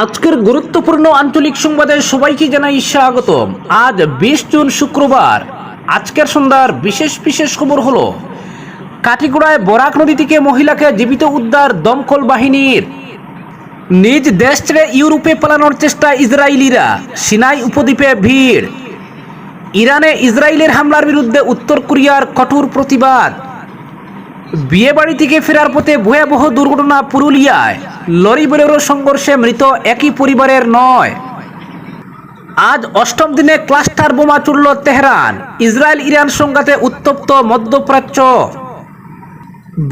আজকের গুরুত্বপূর্ণ আঞ্চলিক সংবাদে সবাইকে জানাই স্বাগতম। আজ বিশ জুন শুক্রবার। আজকের সন্ধ্যার বিশেষ বিশেষ খবর হলো কাটিগোড়ায় বরাক নদী থেকে মহিলাকে জীবিত উদ্ধার দমকল বাহিনীর। নিজ দেশ ছেড়ে ইউরোপে পালানোর চেষ্টা ইসরায়েলিরা। সিনাই উপদ্বীপে ভিড়। ইরানে ইসরায়েলের হামলার বিরুদ্ধে উত্তর কোরিয়ার কঠোর প্রতিবাদ। বিয়ে বাড়ি থেকে ফেরার পথে ভয়াবহ দুর্ঘটনা পুরুলিয়ায়। লরি বোলেরো সংঘর্ষে মৃত একই পরিবারের নয়। আজ অষ্টম দিনে ক্লাস্টার বোমা চুড়ল তেহরান ইসরায়েল ইরান সংঘাতে উত্তপ্ত মধ্যপ্রাচ্য।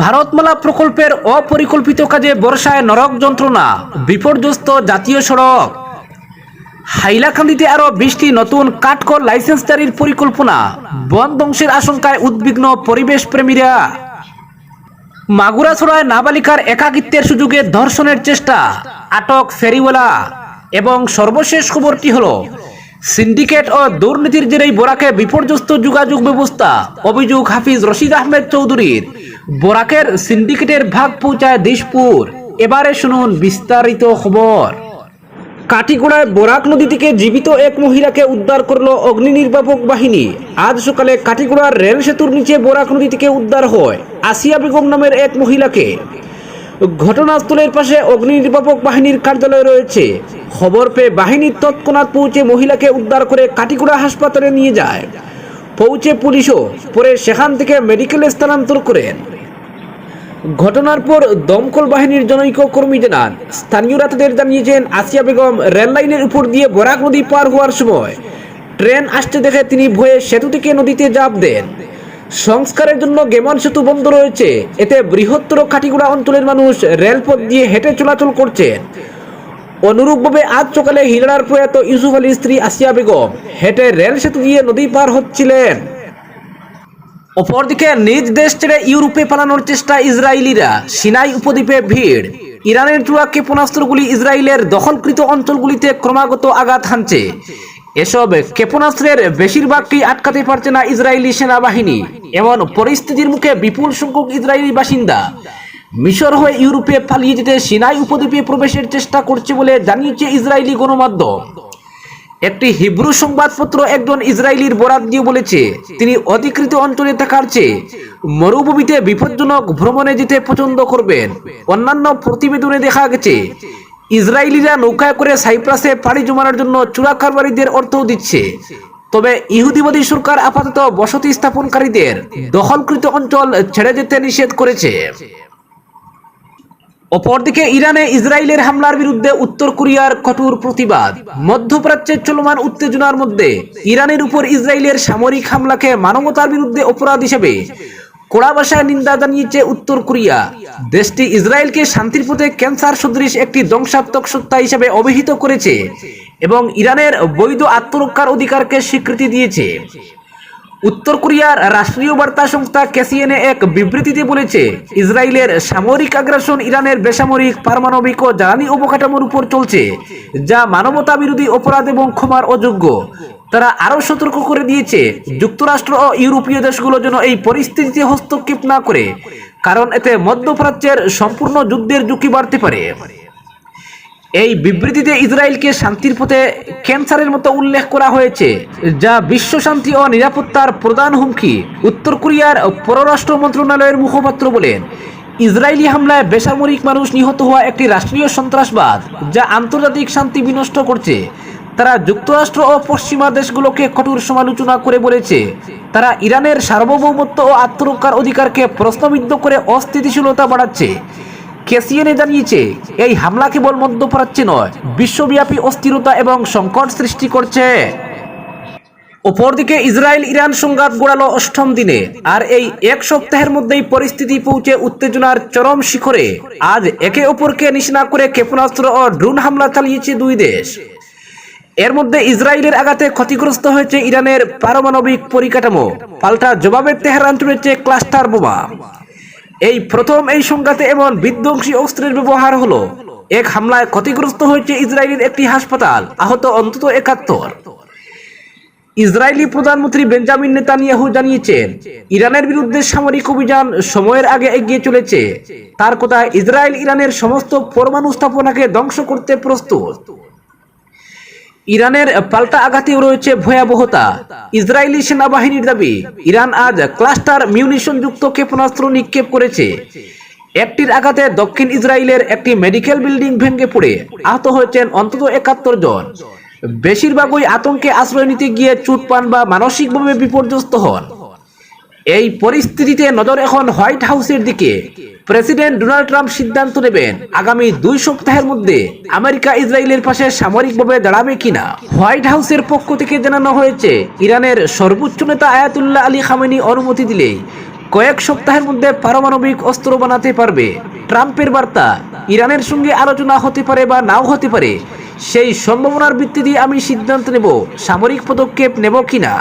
ভারতমালা প্রকল্পের অপরিকল্পিত কাজে বর্ষায় নরক যন্ত্রণা, বিপর্যস্ত জাতীয় সড়ক। হাইলাকান্দিতে আরও বৃষ্টি নতুন কাঠকর লাইসেন্স জারির পরিকল্পনা, বন ধ্বংসের আশঙ্কায় উদ্বিগ্ন পরিবেশ প্রেমীরা মাগুরাছড়ায় নাবালিকার একাকিত্বের সুযোগে ধর্ষণের চেষ্টা। আটক ফেরিওয়ালা এবং সর্বশেষ খবরটি হল, সিন্ডিকেট ও দুর্নীতির জেরেই বোরাকে বিপর্যস্ত যোগাযোগ ব্যবস্থা, অভিযোগ হাফিজ রশিদ আহমেদ চৌধুরীর। বোরাকের সিন্ডিকেটের ভাগ পৌঁছায় দিশপুর। এবারে শুনুন বিস্তারিত খবর। কাটিগোড়ায় বরাক নদী থেকে জীবিত এক মহিলাকে উদ্ধার করল অগ্নি নির্বাপক বাহিনী। আজ সকালে কাটিগোড়ার রেল সেতুর নিচে বরাক নদী থেকে উদ্ধার হয় আসিয়া বেগম নামের এক মহিলাকে। ঘটনাস্থলের পাশে অগ্নি নির্বাপক বাহিনীর কার্যালয় রয়েছে। খবর পেয়ে বাহিনীর তৎক্ষণাৎ পৌঁছে মহিলাকে উদ্ধার করে কাটিগোড়া হাসপাতালে নিয়ে যায়। পৌঁছে পুলিশও পরে সেখান থেকে মেডিকেলে স্থানান্তর করেন। ঘটনার পর দমকল বাহিনীর জনৈক কর্মী জানান স্থানীয়রা তাদের জানিয়েছেন, আসিয়া বেগম রেল লাইনের উপর দিয়ে বরাক নদী পার হওয়ার সময় ট্রেন আসতে দেখে তিনি ভয়ে সেতু থেকে নদীতে জাপ দেন। সংস্কারের জন্য গেমন সেতু বন্ধ রয়েছে, এতে বৃহত্তর কাটিগুড়া অঞ্চলের মানুষ রেলপথ দিয়ে হেঁটে চলাচল করছেন। অনুরূপভাবে আজ সকালে হিরার প্রয়াত ইউসুফ আলীর স্ত্রী আসিয়া বেগম হেঁটে রেল সেতু দিয়ে নদী পার হচ্ছিলেন। অপরদিকে নিজ দেশ ছেড়ে ইউরোপে পালানোর চেষ্টা ইসরায়েলিরা। সিনাই উপদ্বীপে ভিড়। ইরানের চূড়া ক্ষেপণাস্ত্রগুলি ইসরায়েলের দখলকৃত অঞ্চলগুলিতে ক্রমাগত আঘাত হানছে। এসব ক্ষেপণাস্ত্রের বেশিরভাগটি আটকাতে পারছে না ইসরায়েলি সেনাবাহিনী? এমন পরিস্থিতির মুখে বিপুল সংখ্যক ইসরায়েলি বাসিন্দা। মিশর হয়ে ইউরোপে পালিয়ে যেতে সিনাই উপদ্বীপে প্রবেশের চেষ্টা করছে বলে জানিয়েছে ইসরায়েলি গণমাধ্যম। একটি হিব্রু সংবাদপত্র একজন ইসরায়েলির বরাত দিয়ে বলেছে, তিনি অধিকৃত অঞ্চলে থাকার চেয়ে মরুভূমিতে বিপজ্জনক ভ্রমণে যেতে পছন্দ করবেন। অন্যান্য প্রতিবেদনে দেখা গেছে, ইসরায়েলিরা নৌকায় করে সাইপ্রাসে পাড়ি জমানোর জন্য চূড়া কারবারিদের অর্থও দিচ্ছে। তবে ইহুদিবাদী সরকার আপাতত বসতি স্থাপনকারীদের দখলকৃত অঞ্চল ছেড়ে যেতে নিষেধ করেছে। অপরদিকে ইরানে ইসরায়েলের হামলার বিরুদ্ধে উত্তর কোরিয়ার কঠোর প্রতিবাদ। মধ্যপ্রাচ্যের চলমান উত্তেজনার মধ্যে ইরানের উপর ইসরায়েলের সামরিক হামলাকে মানবতার বিরুদ্ধে অপরাধ হিসেবে কড়া ভাষায় নিন্দা জানিয়েছে উত্তর কোরিয়া। দেশটি ইসরায়েলকে শান্তির পথে ক্যান্সার সদৃশ একটি ধ্বংসাত্মক সত্তা হিসেবে অভিহিত করেছে এবং ইরানের বৈধ আত্মরক্ষার অধিকারকে স্বীকৃতি দিয়েছে। উত্তর কোরিয়ার রাষ্ট্রীয় বার্তা সংস্থা কেসিএনএ এক বিবৃতিতে বলেছে, ইসরায়েলের সামরিক আগ্রাসন ইরানের বেসামরিক, পারমাণবিক ও জ্বালানি অবকাঠামোর উপর চলছে, যা মানবতা বিরোধী অপরাধ এবং ক্ষমার অযোগ্য। তারা আরও সতর্ক করে দিয়েছে, যুক্তরাষ্ট্র ও ইউরোপীয় দেশগুলো যেন এই পরিস্থিতিতে হস্তক্ষেপ না করে, কারণ এতে মধ্যপ্রাচ্যের সম্পূর্ণ যুদ্ধের ঝুঁকি বাড়তে পারে। এই বিবৃতিতে ইসরায়েলকে শান্তির পথে ক্যান্সারের মতো উল্লেখ করা হয়েছে, যা বিশ্ব শান্তি ও নিরাপত্তার প্রধান হুমকি, উত্তর কোরিয়ার পররাষ্ট্র মন্ত্রণালয়ের মুখপাত্র বলেন। ইসরায়েলি হামলায় বেসামরিক মানুষ নিহত হওয়া একটি রাষ্ট্রীয় সন্ত্রাসবাদ, যা আন্তর্জাতিক শান্তি বিনষ্ট করছে। তারা যুক্তরাষ্ট্র ও পশ্চিমা দেশগুলোকে কঠোর সমালোচনা করে বলেছে। তারা ইরানের সার্বভৌমত্ব ও আত্মরক্ষার অধিকারকে প্রশ্নবিদ্ধ করে অস্থিতিশীলতা বাড়াচ্ছে। কেসিএনএ জানিয়েছে, এই হামলা কেবল মধ্যপ্রাচ্যে নয়, বিশ্বব্যাপী অস্থিরতা এবং সংকট সৃষ্টি করছে। অপরদিকে ইসরায়েল ইরান সংঘাত গোড়ালো অষ্টম দিনে, আর এই এক সপ্তাহের মধ্যেই পরিস্থিতি পৌঁছে উত্তেজনার চরম শিখরে। আজ একে অপরকে নিশানা করে ক্ষেপণাস্ত্র ও ড্রোন হামলা চালিয়েছে দুই দেশ। এর মধ্যে ইসরায়েলের আঘাতে ক্ষতিগ্রস্ত হয়েছে ইরানের পারমাণবিক পরিকাঠামো। পাল্টা জবাবে তেহরান তুলেছে ক্লাস্টার বোমা। এই প্রথম এই সংঘাতে এমন বিধ্বংসী অস্ত্রের ব্যবহার হলো। এক হামলায় ক্ষতিগ্রস্ত হয়েছে ইসরায়েলের একটি হাসপাতাল, আহত অন্তত একাত্তর। ইসরায়েলি প্রধানমন্ত্রী বেঞ্জামিন নেতানিয়াহু জানিয়েছেন, ইরানের বিরুদ্ধে সামরিক অভিযান সময়ের আগে এগিয়ে চলেছে। তার কথা ইসরায়েল ইরানের সমস্ত পরমাণু স্থাপনাকে ধ্বংস করতে প্রস্তুত। ইরানের পাল্টা আঘাতেও রয়েছে ভয়াবহতা। ইসরায়েলি সেনাবাহিনীর দাবি, ইরান আজ ক্লাস্টার মিউনিশন যুক্ত ক্ষেপণাস্ত্র নিক্ষেপ করেছে। একটির আঘাতে দক্ষিণ ইসরায়েলের একটি মেডিকেল বিল্ডিং ভেঙে পড়ে। আহত হয়েছেন অন্তত একাত্তর জন। বেশিরভাগই আতঙ্কে আশ্রয় নিতে গিয়ে চুট পান বা মানসিকভাবে বিপর্যস্ত হন। এই পরিস্থিতিতে নজর এখন হোয়াইট হাউসের দিকে। প্রেসিডেন্ট ডোনাল্ড ট্রাম্প সিদ্ধান্ত নেবেন আগামী দুই সপ্তাহের মধ্যে আমেরিকা ইসরায়েলের পাশে সামরিকভাবে দাঁড়াবে কিনা। হোয়াইট হাউসের পক্ষ থেকে জানানো হয়েছে, ইরানের সর্বোচ্চ নেতা আয়াতুল্লাহ আলী খামেনি অনুমতি দিলেই কয়েক সপ্তাহের মধ্যে পারমাণবিক অস্ত্র বানাতে পারবে। ট্রাম্পের বার্তা, ইরানের সঙ্গে আলোচনা হতে পারে বা নাও হতে পারে, সেই সম্ভাবনার ভিত্তিতে আমি সিদ্ধান্ত নেব সামরিক পদক্ষেপ নেব কিনা।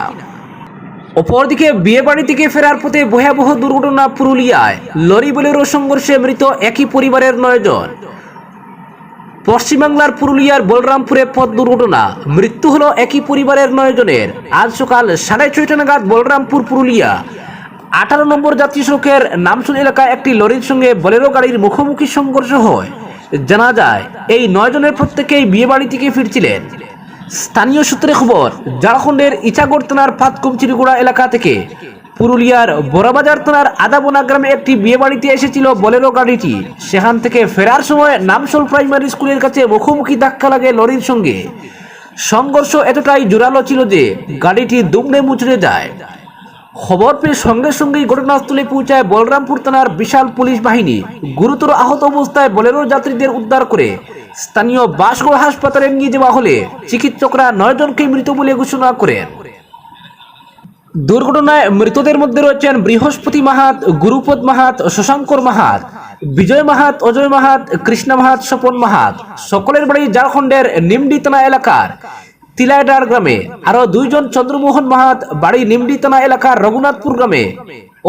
অপরদিকে বিয়ে বাড়ি থেকে ফেরার পথে ভয়াবহ দুর্ঘটনা পুরুলিয়ায়। লরি বোলেরো সংঘর্ষে মৃত একই পরিবারের নয় জন। পশ্চিমবাংলার পুরুলিয়ার বলরামপুরে পথ দুর্ঘটনা। মৃত্যু হলো একই পরিবারের নয় জনের। আজ সকাল সাড়ে ছয়টা নাগাদ বলরামপুর পুরুলিয়া। আঠারো নম্বর জাতীয় সড়কের নামসুন এলাকায় একটি লরির সঙ্গে বলেরো গাড়ির মুখোমুখি সংঘর্ষ হয়। জানা যায়, এই নয় জনের প্রত্যেকেই বিয়ে বাড়ি থেকে ফিরছিলেন। স্থানীয় সূত্রে খবর, ঝাড়খণ্ডের ইচাগড় থানার পাতকুমচিরিগুড়া এলাকা থেকে পুরুলিয়ার বড়বাজার থানার আদাবোনা গ্রামে একটি বিয়ে বাড়িতে এসেছিল বলেরো গাড়িটি। সেখান থেকে ফেরার সময় নামসল প্রাইমারি স্কুলের কাছে মুখোমুখি ধাক্কা লাগে লরির সঙ্গে। সংঘর্ষ এতটাই জোরালো ছিল যে গাড়িটি দুমড়ে মুচড়ে যায়। খবর পেয়ে সঙ্গে সঙ্গেই ঘটনাস্থলে পৌঁছায় বলরামপুর থানার বিশাল পুলিশ বাহিনী। গুরুতর আহত অবস্থায় বোলেরো যাত্রীদের উদ্ধার করে স্থানীয় বাসগড় হাসপাতালে নিয়ে যাওয়া হলে চিকিৎসকরা নয় জনকে মৃত বলে ঘোষণা করেন। দুর্ঘটনায় মৃতদের মধ্যে রয়েছেন বৃহস্পতি মাহাত, গুরুপদ মাহাত, শশাঙ্কর মাহাত, বিজয় মাহাত, অজয় মাহাত, কৃষ্ণ মাহাত, স্বপন মাহাত। সকলের বাড়ি ঝাড়খণ্ডের নিমডি থানা এলাকার তিলাইডার গ্রামে। আরও দুইজন চন্দ্রমোহন মাহাত বাড়ি নিমডি থানা এলাকার রঘুনাথপুর গ্রামে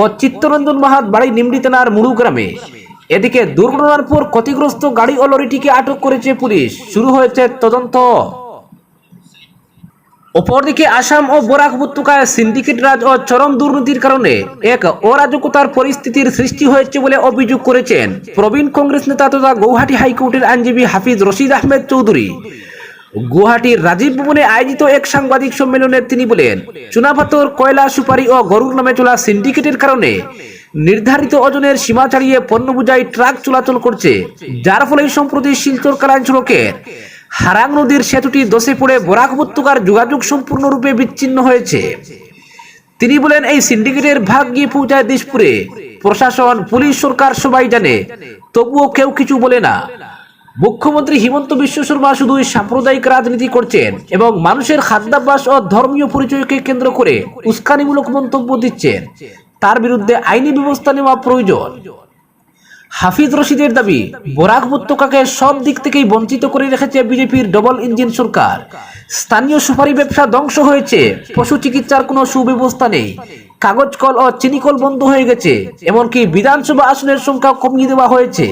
ও চিত্তরঞ্জন মাহাত বাড়ি নিমডি থানার মুড়ু গ্রামে। এদিকে দুর্ঘটনার পর ক্ষতিগ্রস্ত গাড়ি ও লরিটিকে আটক করেছে পুলিশ। শুরু হয়েছে তদন্ত। অপরদিকে আসাম ও বরাক উপত্যকায় সিন্ডিকেট রাজ ও চরম দুর্নীতির কারণে এক অরাজকতার পরিস্থিতির সৃষ্টি হয়েছে বলে অভিযোগ করেছেন প্রবীণ কংগ্রেস নেতা তথা গৌহাটি হাইকোর্টের আইনজীবী হাফিজ রশিদ আহমেদ চৌধুরী। গুয়াহাটির রাজীব ভবনে আয়োজিত এক সাংবাদিক সম্মেলনে তিনি বলেন চুনাপাথর কয়লা সুপারি ও গরুর নামে চলা সিন্ডিকেটের কারণে নির্ধারিত ওজনের সীমা ছাড়িয়ে পণ্য বোঝাই ট্রাক চলাচল করছে, যার ফলে সম্প্রতি শিলচর কালাইন সড়কের হারাং নদীর সেতুটি দশে পড়ে বরাক উপত্যকার যোগাযোগ সম্পূর্ণরূপে বিচ্ছিন্ন হয়েছে। তিনি বলেন, এই সিন্ডিকেটের ভাগ গিয়ে পৌঁছায় দিশপুরে। প্রশাসন, পুলিশ, সরকার সবাই জানে, তবুও কেউ কিছু বলে না। মুখ্যমন্ত্রী হিমন্ত বিশ্ব শর্মা শুধুই সাম্প্রদায়িক রাজনীতি করছেন এবং মানুষের খাদ্যাভ্যাস ও ধর্মীয় পরিচয়কে কেন্দ্র করে উস্কানিমূলক মন্তব্য দিচ্ছেন। তার বিরুদ্ধে আইনি ব্যবস্থা নেওয়া প্রয়োজন। হাফিজ রশিদের দাবি, বরাক উপত্যকাকে সব দিক থেকেই বঞ্চিত করে রেখেছে বিজেপির ডবল ইঞ্জিন সরকার। স্থানীয় সুপারি ব্যবসা ধ্বংস হয়েছে, পশু চিকিৎসার কোনো সুব্যবস্থা নেই। কাগজ কল ও চিনিকল বন্ধ হয়ে গেছে, এমনকি বিধানসভা আসনের সংখ্যা কমিয়ে দেওয়া হয়েছে।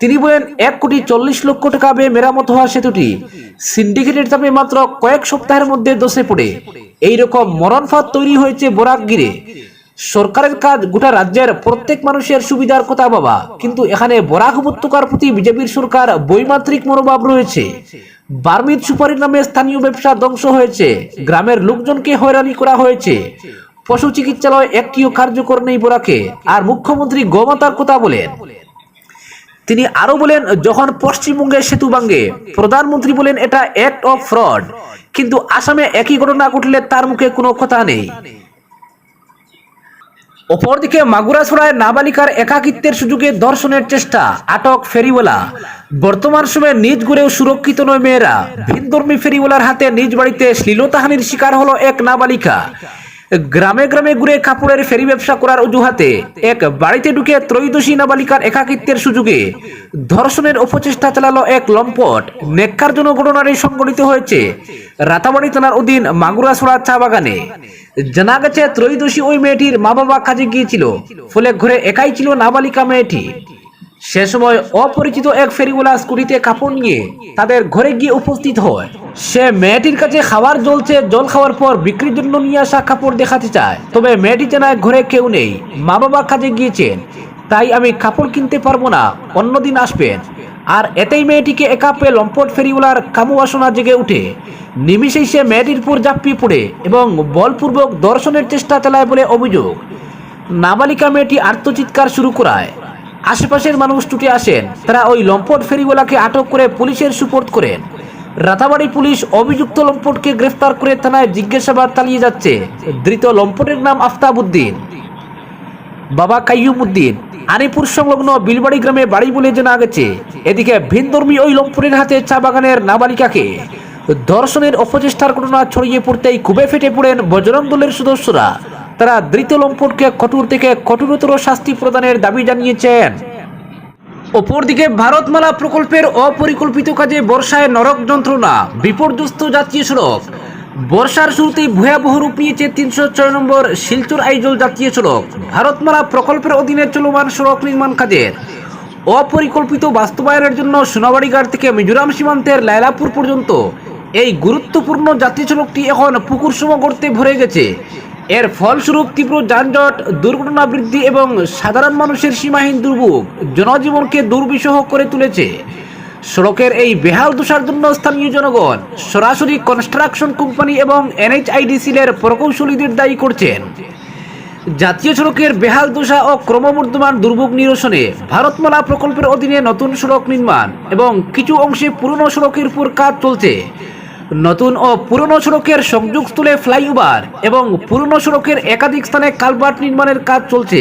তিনি বলেন, এক কোটি চল্লিশ লক্ষ টাকা ব্যয়ে মেরামত হওয়া সেতুটি সিন্ডিকেটের চাপে মাত্র কয়েক সপ্তাহের মধ্যে দোষে পড়ে। এইরকম মরণফাত তৈরি হয়েছে বরাক গিরে সরকারের কাজ গোটা রাজ্যের প্রত্যেক মানুষের সুবিধার কথা বাবা। কিন্তু এখানে বরাক উপত্যকার প্রতি বিজেপির সরকার বৈমাত্রিক মনোভাব রয়েছে। বার্মির সুপারির নামে স্থানীয় ব্যবসা ধ্বংস হয়েছে। গ্রামের লোকজনকে হয়রানি করা হয়েছে। পশু চিকিৎসালয় একটিও কার্যকর নেই বরাকে। আর মুখ্যমন্ত্রী গোমাতার কথা বলেন। তিনি আরও বলেন, যখন পশ্চিমবঙ্গের সেতু ভাঙ্গে প্রধানমন্ত্রী বলেন এটা অ্যাক্ট অফ ফ্রড কিন্তু আসামে একই ঘটনা ঘটলে তার মুখে কোনো কথা নেই। অপরদিকে মাগুরাছড়ায় নাবালিকার একাকিত্বের সুযোগে ধর্ষণের চেষ্টা, আটক ফেরিওয়ালা। বর্তমান সময়ে নিজ ঘুরেও সুরক্ষিত নয় মেয়েরা। ভিনধর্মী ফেরিওয়ালার হাতে নিজ বাড়িতে শ্লীলতাহানির শিকার হলো এক নাবালিকা। গ্রামে গ্রামে ঘুরে কাপড়ের ফেরি ব্যবসা করার অজুহাতে এক বাড়িতে ঢুকে ত্রয়োদশী নাবালিকার একাকিত্বের সুযোগে ধর্ষণের অপচেষ্টা চালালো এক লম্পট। নেককারজনক ঘটনাটি সংঘটিত হয়েছে রাতাবাড়ি থানার অধীন মাগুরাছড়া চা বাগানে। জানা গেছে, ত্রয়োদশী ওই মেয়েটির মা বাবা কাজে গিয়েছিল, ফলে ঘরে একাই ছিল নাবালিকা মেয়েটি। সে সময় অপরিচিত এক ফেরিওয়ালা স্কুটিতে কাপড় নিয়ে তাদের ঘরে গিয়ে উপস্থিত হয়। সে মেয়েটির কাছে খাবার জ্বলছে, জল খাওয়ার পর বিক্রির জন্য নিয়ে আসা কাপড় দেখাতে চায়। তবে মেয়েটি জানায় ঘরে কেউ নেই মা বাবা কাজে গিয়েছেন, তাই আমি কাপড় কিনতে পারব না, অন্যদিন আসবেন। আর এতেই মেয়েটিকে একা পেয়ে লম্পট ফেরিওয়ালার কামু বাসনা জেগে উঠে। নিমিষেই সে মেয়েটির উপর জাপ্পিয়ে পড়ে এবং বলপূর্বক দর্শনের চেষ্টা চালায় বলে অভিযোগ। নাবালিকা মেয়েটি আত্মচিৎকার শুরু করায়। আশেপাশের মানুষ ছুটে আসেন। তারা ওই লম্পট ফেরিওয়ালাকে আটক করে পুলিশের সুপোর্ট করেন। রাতাবাড়ি পুলিশ অভিযুক্ত লম্পটকে গ্রেফতার করে থানায় জিজ্ঞাসাবাদ চালিয়ে যাচ্ছে। ধৃত লম্পটের নাম আফতাব উদ্দিন বাবা কাইয়ুম উদ্দিন আনিপুর সংলগ্ন বিলবাড়ি গ্রামে বাড়ি বলে জানা গেছে, এদিকে ভিনধর্মী ওই লম্পটের হাতে চা বাগানের নাবালিকাকে ধর্ষণের অপচেষ্টার ঘটনা ছড়িয়ে পড়তেই খুবই ফেটে পড়েন বজরং দলের সদস্যরা। তারা ধৃত লম্পটকে কঠোর থেকে কঠোরতর শাস্তি প্রদানের দাবি জানিয়েছেন। অপরদিকে ভারতমালা প্রকল্পের অপরিকল্পিত কাজে বর্ষায় নরক যন্ত্রণা, বিপর্যস্ত জাতীয় সড়ক, বর্ষার শুরুতেই ভয়াবহ রূপ নিয়েছে তিনশো ছয় নম্বর শিলচর আইজল জাতীয় সড়ক। ভারতমালা প্রকল্পের অধীনে চলমান সড়ক নির্মাণ কাজের অপরিকল্পিত বাস্তবায়নের জন্য সোনাবাড়িঘাট থেকে মিজোরাম সীমান্তের লায়লাপুর পর্যন্ত এই গুরুত্বপূর্ণ জাতীয় সড়কটি এখন পুকুর সম গর্তে ভরে গেছে। এর ফলস্বরূপ তীব্র যানজট, দুর্ঘটনা বৃদ্ধি এবং সাধারণ মানুষের সীমাহীন দুর্ভোগ জনজীবনকে দুর্বিষহ করে তুলেছে। সড়কের এই বেহাল দশার জন্য স্থানীয় জনগণ সরাসরি কনস্ট্রাকশন কোম্পানি এবং এনএইচআইডিসিলের প্রকৌশলীদের দায়ী করছেন। জাতীয় সড়কের বেহাল দশা ও ক্রমবর্ধমান দুর্ভোগ নিরসনে ভারতমালা প্রকল্পের অধীনে নতুন সড়ক নির্মাণ এবং কিছু অংশে পুরনো সড়কের উপর কাজ চলছে। নতুন ও পুরনো সড়কের সংযোগ সংযোগস্থলে ফ্লাইওভার এবং পুরনো সড়কের একাধিক স্থানে কালভার্ট নির্মাণের কাজ চলছে।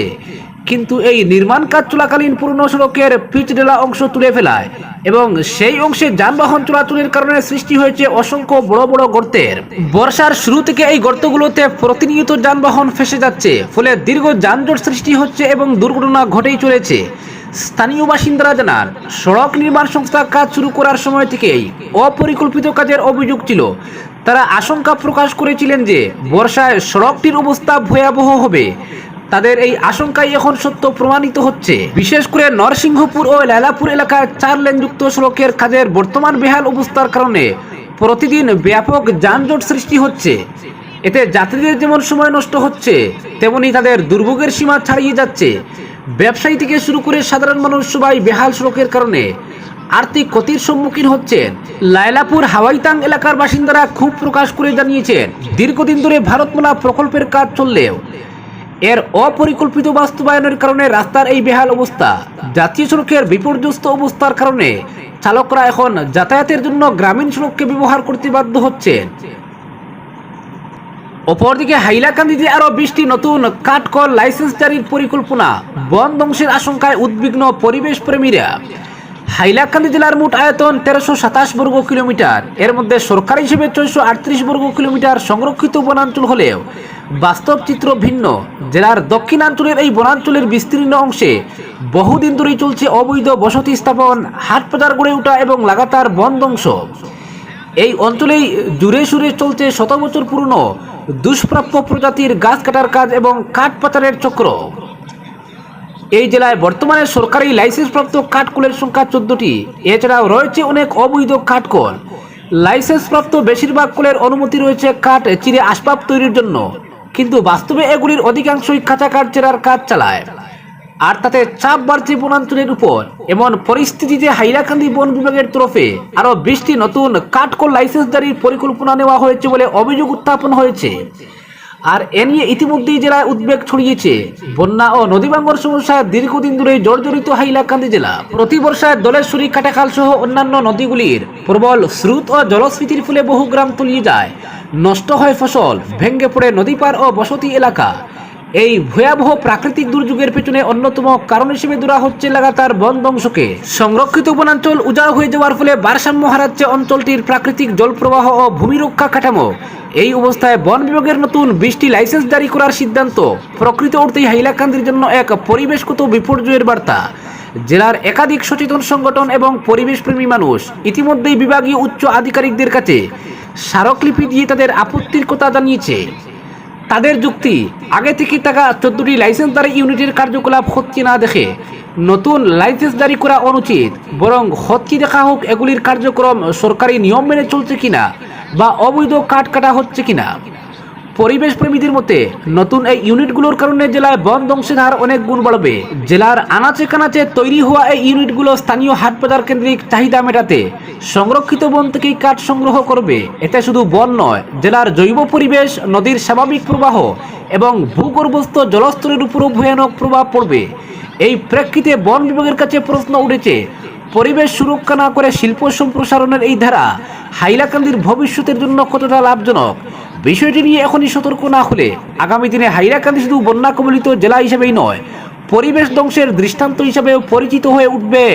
কিন্তু এই নির্মাণ কাজ চলাকালীন পুরনো সড়কের পিচ ঢেলা অংশ তুলে ফেলায় এবং সেই অংশে যানবাহন চলাচলের কারণে সৃষ্টি হয়েছে অসংখ্য বড় বড় গর্তের। বর্ষার শুরু থেকে এই গর্তগুলোতে প্রতিনিয়ত যানবাহন ফেসে যাচ্ছে, ফলে দীর্ঘ যানজট সৃষ্টি হচ্ছে এবং দুর্ঘটনা ঘটেই চলেছে। স্থানীয় বাসিন্দারা জানান, সড়ক নির্মাণ সংস্থা কাজ শুরু করার সময় থেকেই অপরিকল্পিত কাজের অভিযোগ ছিল। তারা আশঙ্কা প্রকাশ করেছিলেন যে বর্ষায় সড়কটির অবস্থা ভয়াবহ হবে। তাদের এই আশঙ্কাই এখন সত্য প্রমাণিত হচ্ছে। বিশেষ করে নরসিংহপুর ও লালাপুর এলাকায় চার লেনযুক্ত সড়কের কাজের বর্তমান বেহাল অবস্থার কারণে প্রতিদিন ব্যাপক যানজট সৃষ্টি হচ্ছে। এতে যাত্রীদের যেমন সময় নষ্ট হচ্ছে, তেমনি তাদের দুর্ভোগের সীমা ছাড়িয়ে যাচ্ছে। ব্যবসায়ী থেকে শুরু করে সাধারণ মানুষ সবাই বেহাল সড়কের কারণে আর্থিক ক্ষতির সম্মুখীন হচ্ছেন। লায়লাপুর হাওয়াইতাং এলাকার বাসিন্দারা খুব প্রকাশ করে জানিয়েছেন, দীর্ঘদিন ধরে ভারতমালা প্রকল্পের কাজ চললেও এর অপরিকল্পিত বাস্তবায়নের কারণে রাস্তার এই বেহাল অবস্থা জাতীয় সড়কের বিপর্যস্ত অবস্থার কারণে চালকরা এখন যাতায়াতের জন্য গ্রামীণ সড়ককে ব্যবহার করতে বাধ্য হচ্ছেন। অপরদিকে হাইলাকান্দিতে আরও বিশটি নতুন কাঠকল লাইসেন্স জারির পরিকল্পনা বন ধ্বংসের আশঙ্কায় উদ্বিগ্ন পরিবেশ প্রেমীরা হাইলাকান্দি জেলার মোট আয়তন তেরোশো সাতাশ বর্গ কিলোমিটার। এর মধ্যে সরকারি হিসেবে ছয়শো আটত্রিশ বর্গ কিলোমিটার সংরক্ষিত বনাঞ্চল হলেও বাস্তব চিত্র ভিন্ন। জেলার দক্ষিণাঞ্চলের এই বনাঞ্চলের বিস্তীর্ণ অংশে বহুদিন ধরেই চলছে অবৈধ বসতি স্থাপন, হাট বাজার গড়ে ওঠা এবং লাগাতার বন ধ্বংস। এই অঞ্চলেই জুড়ে সুরে চলছে শত বছর পুরনো দুষ্প্রাপ্য প্রজাতির গাছ কাটার কাজ এবং কাঠ পাচারের চক্র। এই জেলায় বর্তমানে সরকারি লাইসেন্সপ্রাপ্ত কাঠকলের সংখ্যা চোদ্দটি। এছাড়াও রয়েছে অনেক অবৈধ কাঠকল। লাইসেন্সপ্রাপ্ত বেশিরভাগ কলের অনুমতি রয়েছে কাঠ চিরে আসবাব তৈরির জন্য। কিন্তু বাস্তবে এগুলির অধিকাংশই কাঁচা কাঠ চেরার কাজ চালায়। আর তাতে চাপ বাড়ছে বনাঞ্চলের উপর। এমন পরিস্থিতিতে হাইলাকান্দি বন বিভাগের তরফে আরও বিশটি নতুন কাঠকল লাইসেন্স জারির পরিকল্পনা নেওয়া হয়েছে বলে অভিযোগ উত্থাপন হয়েছে। আর এ নিয়ে ইতিমধ্যেই জেলায় উদ্বেগ ছড়িয়েছে। বন্যা ও নদীভাঙ্গন সমস্যায় দীর্ঘদিন ধরে জর্জরিত হাইলাকান্দি জেলা। প্রতি বর্ষায় দলেশ্বরী কাটাখাল সহ অন্যান্য নদীগুলির প্রবল স্রোত ও জলস্ফীতির ফলে বহু গ্রাম তলিয়ে যায়। নষ্ট হয় ফসল ভেঙ্গে পড়ে নদী পার ও বসতি এলাকা। এই ভয়াবহ প্রাকৃতিক দুর্যোগের পেছনে অন্যতম কারণ হিসেবে ধরা হচ্ছে লাগাতার বন ধ্বংসকে। সংরক্ষিত বনাঞ্চল উজাড় হয়ে যাওয়ার ফলে ভারসাম্য হারাচ্ছে অঞ্চলটির প্রাকৃতিক জলপ্রবাহ ও ভূমি রক্ষা কাঠামো। এই অবস্থায় বন বিভাগের নতুন বৃষ্টি লাইসেন্স জারি করার সিদ্ধান্ত। প্রকৃত অর্থেই হাইলাকান্দির জন্য এক পরিবেশগত বিপর্যয়ের বার্তা। জেলার একাধিক সচেতন সংগঠন এবং পরিবেশপ্রেমী মানুষ ইতিমধ্যেই বিভাগীয় উচ্চ আধিকারিকদের কাছে স্মারকলিপি দিয়ে তাদের আপত্তির কথা জানিয়েছে। তাদের যুক্তি, আগে থেকে থাকা চোদ্দটি লাইসেন্সদারি ইউনিটের কার্যকলাপ হচ্ছে না দেখে নতুন লাইসেন্স জারি করা অনুচিত, বরং হচ্ছে দেখা হোক এগুলির কার্যক্রম সরকারি নিয়ম মেনে চলছে কিনা বা অবৈধ কাঠ কাটা হচ্ছে কিনা। পরিবেশ প্রেমীদের মতে, নতুন এই ইউনিটগুলোর কারণে জেলায় বন ধ্বংসের হার অনেক গুণ বাড়বে। জেলার আনাচে কানাচে তৈরি হওয়া এই ইউনিটগুলো স্থানীয় হাট বাজার কেন্দ্রিক চাহিদা মেটাতে সংরক্ষিত বন থেকেই কাঠ সংগ্রহ করবে। এতে শুধু বন নয়, জেলার জৈব পরিবেশ, নদীর স্বাভাবিক প্রবাহ এবং ভূগর্ভস্থ জলস্তরের উপরও ভয়ানক প্রভাব পড়বে। এই প্রেক্ষিতে বন বিভাগের কাছে প্রশ্ন উঠেছে, পরিবেশ সুরক্ষা না করে শিল্প সম্প্রসারণের এই ধারা হাইলাকান্দির ভবিষ্যতের জন্য কতটা লাভজনক? বিষয়টি নিয়ে এখনই সতর্ক না হলে আগামী দিনে হাইরাকান্দি শুধু বন্যা কবলিত জেলা হিসেবেই নয়, পরিবেশ ধ্বংসের দৃষ্টান্ত হিসেবেও পরিচিত হয়ে উঠবে।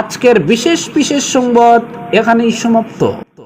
আজকের বিশেষ বিশেষ সংবাদ এখানেই সমাপ্ত।